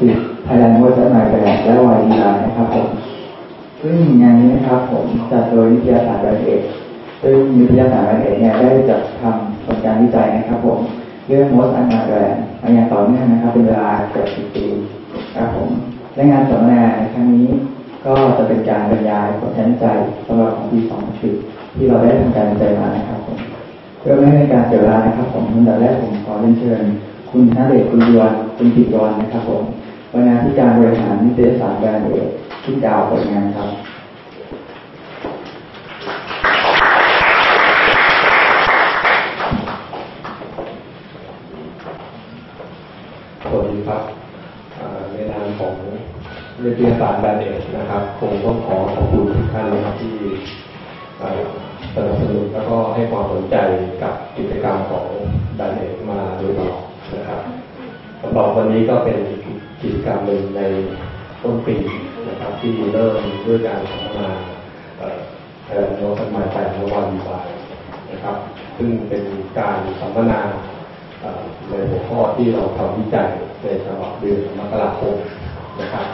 สิบไทยแลนด์วัฒนธรรมแบบและวายดีไลนะครับผมซึ่งงานนี้นะครับผมจัดโดยวิทยาศาสตร์รนด์เอกซึ่งวิทยาศาสตร์รนด์เอกเนี่ยได้จัดทำผลการวิจัยนะครับผมเรื่องมดอันมาแบรนด์มาอย่างต่อเนื่องนะครับ เป็นเวลาเกือบสิบปีครับผมและงานสัมมนาในครั้งนี้ก็จะเป็นการบรรยายผลการวิจัยสำหรับของปี2010ที่เราได้ทำการวิจัยมานะครับผมเพื่อไม่ให้การเสียเวลานะครับผมอันดับแรกผมขอเรียนเชิญ คุณนาเดชคุณยวนคุณปิยวนนะครับผม บรรณาธิการบริหารนิตยสารแบรนด์เอกที่กล่าวผลงานครับสวัสดีครับในนามของนิตยสารแบรนด์เอกนะครับคงต้องขอขอบคุณทุกท่านนะครับที่สนับสนุนแล้วก็ให้ความสนใจกับกิจกรรมของแบรนด์เอกมาโดยตลอดนะครับสำหรับวันนี้ก็เป็น กิจกรรมหนึ่งในต้นปีนะครับที่เริ่มด้วยการสัมมนาเอ่อโนสมัยแต่ละวันดีวายนะครับ ซึ่งเป็นการสัมมนาในหัวข้อที่เราทำวิจัยในฉบับเดือนมกราคมนะครับ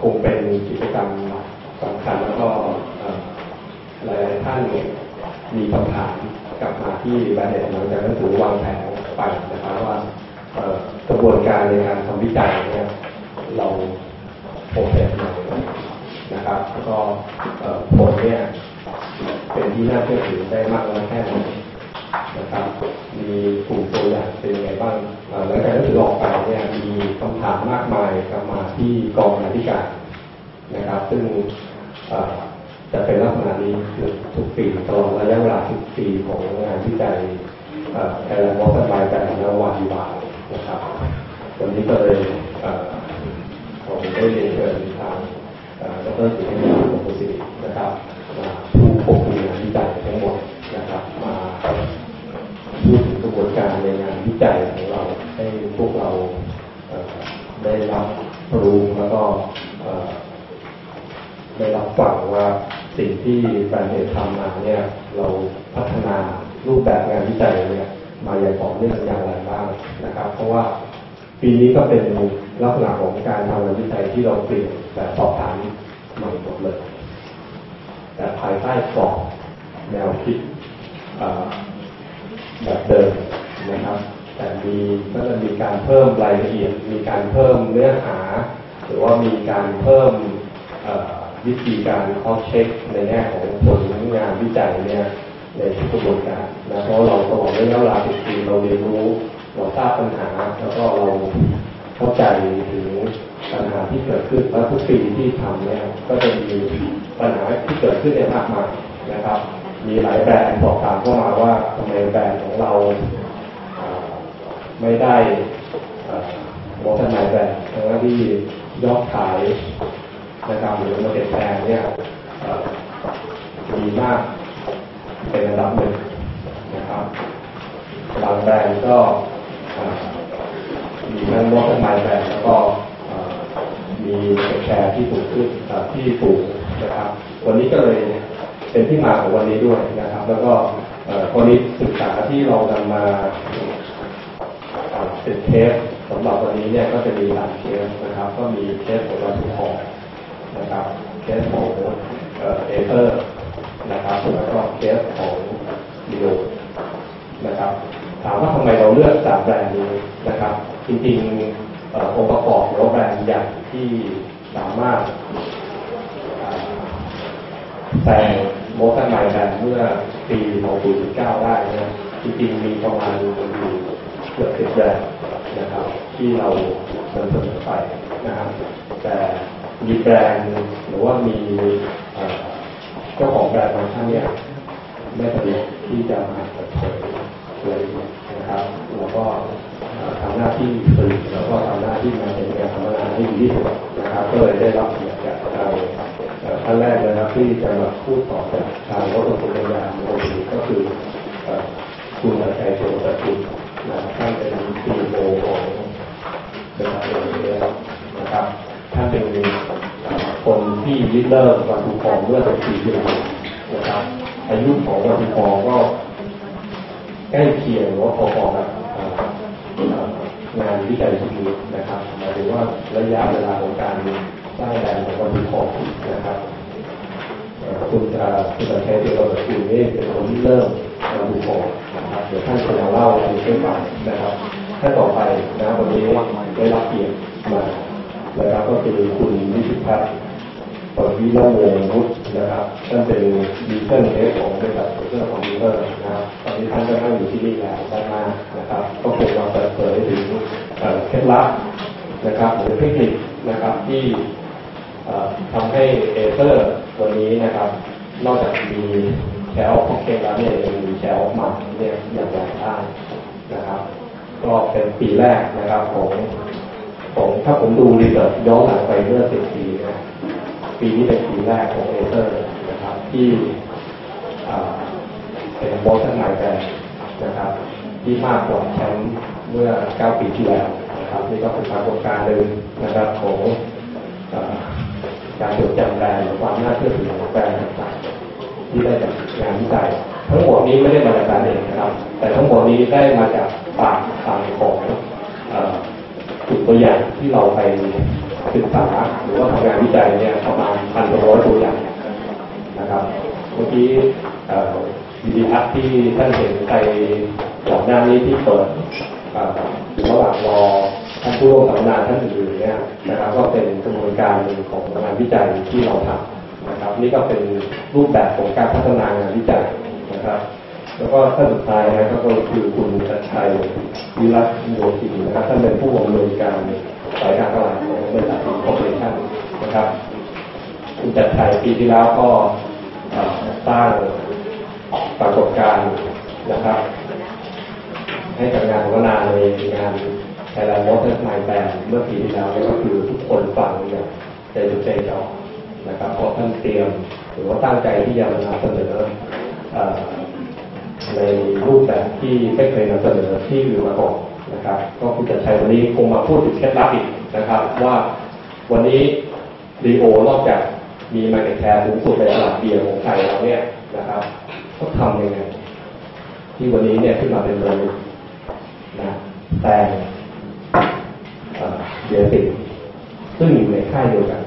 คงเป็นกิจกรรมสำคัญแล้วก็หลายท่านมีคำถามกลับมาที่รายละเอียดหลังจากหนังสือวางแผน ไปนะครับว่ากระบวนการในการทำวิจัยเนี่ยเราโปรเซสไหนนะครับแล้วก็ผลเนี่ยเป็นที่น่าเชื่อถือได้มากน้อยแค่ไหนนะครับ มีกลุ่มตัวอย่างเป็นยังไงบ้างหลังจากหนังสือออกไปเนี่ยมีคำถามมากมายกลับมาที่กองอธิการนะครับ ซึ่งจะเป็นลักษณะนี้ทุกปีตลอดระยะเวลาทุกปีของงานวิจัย แลนด์วอล์กบายแต่ละวันดีวานะครับ วันนี้ก็เลยเอ่อผมได้เรียนเชิญทางดรสุริยาโมกุสิรินะครับมาผู้ควบคุมงานวิจัยทั้งหมดนะครับมาพูดถึงกระบวนการในงานวิจัยของเราให้พวกเราได้รับรู้แล้วก็ได้รับฟังว่าสิ่งที่แบรนด์เนทำมาเนี่ยเราพัฒนา รูปแบบงานวิจัยเนี่ยมาอย่างต่อเนื่องอย่างไรบ้างนะครับ เพราะว่าปีนี้ก็เป็นลักษณะของการทำงานวิจัยที่เราเปลี่ยนแบบสอบถามใหม่หมดเลย แต่ภายใต้กรอบแนวคิดแบบเดิมนะครับ แต่มีก็จะมีการเพิ่มรายละเอียด มีการเพิ่มเนื้อหา หรือว่ามีการเพิ่มวิธีการข้าเช็คในแง่ของผลงานวิจัยเนี่ย ในทุกกระบวนการนะเพราะเราตลอดระยะเวลาสิบปีเราเรียนรู้เราทราบปัญหา แล้วก็เราเข้าใจถึงปัญหาที่เกิดขึ้นและทุกปีที่ทำเนี่ยก็จะมีปัญหาที่เกิดขึ้นในมากมายนะครับ มีหลายแบรนด์สอบถามเข้ามาว่าทำไมแบรนด์ของเราไม่ได้วอลไนแบรนด์ทั้งที่ยอดขายนะครับหรือมาเป็นแบรนด์เนี่ยมีมาก เป็นระดับหนึ่งนะครับบางแบรนด์ก็อ่ามีทั้งวอลไนแบรนด์แล้วก็มีแชร์ที่ถูกขึ้นที่ถูกนะครับ วันนี้ก็เลยเป็นที่มาของวันนี้ด้วยนะครับ แล้วก็เอ่อกรณีศึกษาที่เรานำมาเป็นเทสสำหรับวันนี้เนี่ยก็จะมีหลายเคสนะครับ ก็มีเคสของเราทุกของนะครับเคสของเอ่อเอเตอร์นะครับ แล้วก็เคสของดิโอนะครับ ถามว่าทำไมเราเลือกสามแบ รนด์นี้นะครับ จริงๆองค์ประกอบของแบรนด์ใหญ่ที่สามารถแต่โมกันไมแบนเมื่อปี 2019 ได้นะจริงๆมีประมาณอยู่เกือบสิบแบรนด์นะครับ ที่เราเสนอไปนะครับแต่มีแบรนด์หรือว่ามีเอ่อเจ้าของแบรนด์บางท่านเนี่ยไม่สะดวกที่จะมาเปิดเผยเลย นะครับแล้วก็ทำหน้าที่สื่อแล้วก็ทำหน้าที่มาเป็นการทำงานให้ดีที่สุดนะครับ ก็เลยได้รับเกียรติจากเอ่อท่านแรกนะครับที่จะมาพูดต่อจากทางรถตุลยานโมดีก็คือคุณอาชัยโชติคุณนะท่านเป็นซีโอของบริษัทเองนะครับท่านเป็นคนที่ริเริ่มวันทุกองเมื่อสิบปีที่แล้วนะครับอายุของวันทุกองก็ ใกล้เคียงหรือว่าพอๆกับงานวิจัยชิ้นนี้นะครับหมายถึงว่าระยะเวลาของการสร้างแรนของวันดีคอร์นะครับคุณจะคุณจะใช้เดียวกับคุณนี่เป็นคนที่เริ่มวันดีคอนะครับเดี๋ยวท่านจะมาเล่าในเรื่องฟังนะครับท่านต่อไปนะวันนี้ได้รับเกียรติมานะครับก็คือคุณวิชิตพัฒน์ ปวิโรวงศ์วุฒินะครับท่านเป็นดีเซลเอฟของบริษัทเครื่องคอมพิวเตอร์นะครับตอนนี้ท่านก็นั่งอยู่ที่นี่แล้วด้านหน้านะครับก็คงมาเปิดเผยถึงเออเคล็ดลับนะครับหรือเทคนิคนะครับที่ทำให้เอเซอร์วันนี้นะครับ นอกจากมีแชลของเคแล้วเนี่ยยังมีแชลฟ์มาเนี่ยอย่างไรได้นะครับ ก็เป็นปีแรกนะครับของของถ้าผมดูรีเสิร์ชย้อนหลังไปเมื่อสิบปีนะ ปีนี้เป็นปีแรกของเอเซอร์นะครับ ที่เป็นบอสตันไนแบนนะครับ ที่มากกว่าแชมป์เมื่อ 9 ปีที่แล้วนะครับนี่ก็เป็นปรากฏการณ์หนึ่งนะครับของอ่าการจดจำแบรนด์ความน่าเชื่อถือของแบรนด์ต่างๆที่ได้จากงานวิจัยทั้งหมดนี้ไม่ได้มาจากการเองนะครับ แต่ทั้งหมดนี้ได้มาจากปากคำของจุดตัวอย่างที่เราไปศึกษาหรือว่าทำงานวิจัยเนี่ย กี้วิดีทัศน์ที่ท่านเห็นไปก่อนหน้านี้ที่เปิดอยู่ระหว่างรอท่านผู้ร่วมสัมมนาท่านอื่นๆเนี่ยนะครับก็เป็นกระบวนการของงานวิจัยที่เราทำนะครับ นี่ก็เป็นรูปแบบของการพัฒนางานวิจัยนะครับ แล้วก็ท่านสุดท้ายนะครับก็คือคุณชัดชัยวิรัตโยธินนะครับท่านเป็นผู้อำนวยการสายการตลาดของบริษัทคอร์ปอเรชั่นนะครับ คุณจัดชัยปีที่แล้วก็ สร้างปรากฏการณ์นะครับ ให้กับงานวนาในงานไทยแลนด์มอเตอร์ไมล์แบนเมื่อปีที่แล้วก็คือทุกคนฟังอย่างใจจดใจจ่อนะครับเพราะท่านเตรียมหรือว่าตั้งใจที่จะนำเสนออในรูปแบบที่ไม่เคยนำเสนอที่อื่นมาก่อนนะครับ ก็คุณจะใช้วันนี้คงมาพูดถึงเคล็ดลับอีกนะครับ ว่าวันนี้รีโอนอกจาก มีมาเก็ตแชร์สูงสุดในตลาดเบียร์ของไทยเราเนี่ยนะครับเขาทำยังไงที่วันนี้เนี่ยขึ้นมาเป็นเบอร์หนึ่งนะแต่เอ่อเบียร์ติดซึ่งอยู่ในค่ายเดียวกัน